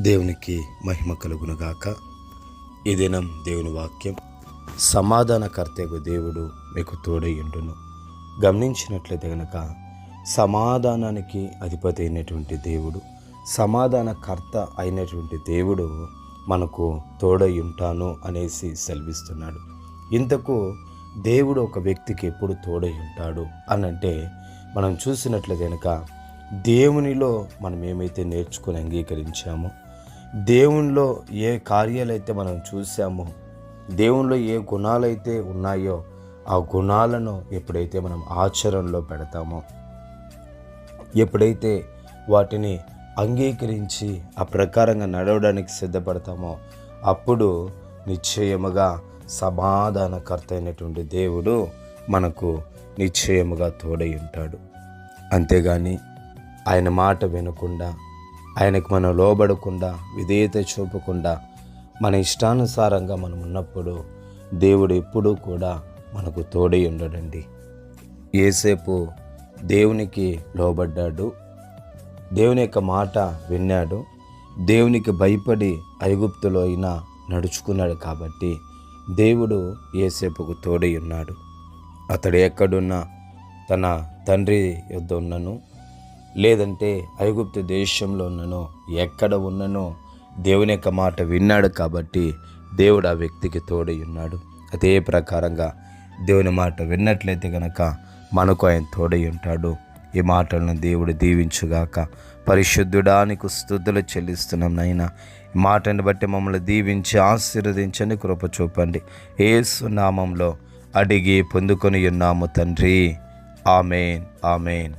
దేవునికి మహిమ కలుగునుగాక. ఈ దినం దేవుని వాక్యం సమాధానకర్తకు దేవుడు మీకు తోడయ్యుండును గమనించినట్లయితే గనక సమాధానానికి అధిపతి అయినటువంటి దేవుడు సమాధానకర్త అయినటువంటి దేవుడు మనకు తోడై ఉంటాను అనేసి సెలవిస్తున్నాడు. ఇంతకు దేవుడు ఒక వ్యక్తికి ఎప్పుడు తోడై ఉంటాడు అనంటే మనం చూసినట్లయితే కనుక దేవునిలో మనం ఏమైతే నేర్చుకొని అంగీకరించామో దేవునిలో ఏ కార్యాలైతే మనం చూసామో దేవునిలో ఏ గుణాలైతే ఉన్నాయో ఆ గుణాలను ఎప్పుడైతే మనం ఆచరణలో పెడతామో ఎప్పుడైతే వాటిని అంగీకరించి ఆ ప్రకారంగా నడవడానికి సిద్ధపడతామో అప్పుడు నిశ్చయముగా సమాధానకర్త అయినటువంటి దేవుడు మనకు నిశ్చయముగా తోడై ఉంటాడు. అంతేగాని ఆయన మాట వినకుండా ఆయనకు మనం లోబడకుండా విధేయత చూపకుండా మన ఇష్టానుసారంగా మనం ఉన్నప్పుడు దేవుడు ఎప్పుడూ కూడా మనకు తోడై ఉండడండి. ఏసేపు దేవునికి లోబడ్డాడు. దేవుని యొక్క మాట విన్నాడు. దేవునికి భయపడి ఐగుప్తులో అయినా నడుచుకున్నాడు కాబట్టి దేవుడు ఏసేపుకు తోడై ఉన్నాడు. అతడు ఎక్కడున్నా తన తండ్రి యొద్ద ఉన్నను. లేదంటే ఐగుప్తు దేశంలో ఉన్ననో ఎక్కడ ఉన్ననో దేవుని యొక్క మాట విన్నాడు కాబట్టి దేవుడు ఆ వ్యక్తికి తోడై ఉన్నాడు. అదే ప్రకారంగా దేవుని మాట విన్నట్లయితే గనక మనకు ఆయన తోడై ఉంటాడు. ఈ మాటలను దేవుడు దీవించుగాక. పరిశుద్ధుడానికి స్థుతులు చెల్లిస్తున్నాం నైనా ఈ మాటను బట్టి మమ్మల్ని దీవించి ఆశీర్వదించని కృప చూపండి. ఏసు నామంలో అడిగి పొందుకొని ఉన్నాము తండ్రి. Amen amen.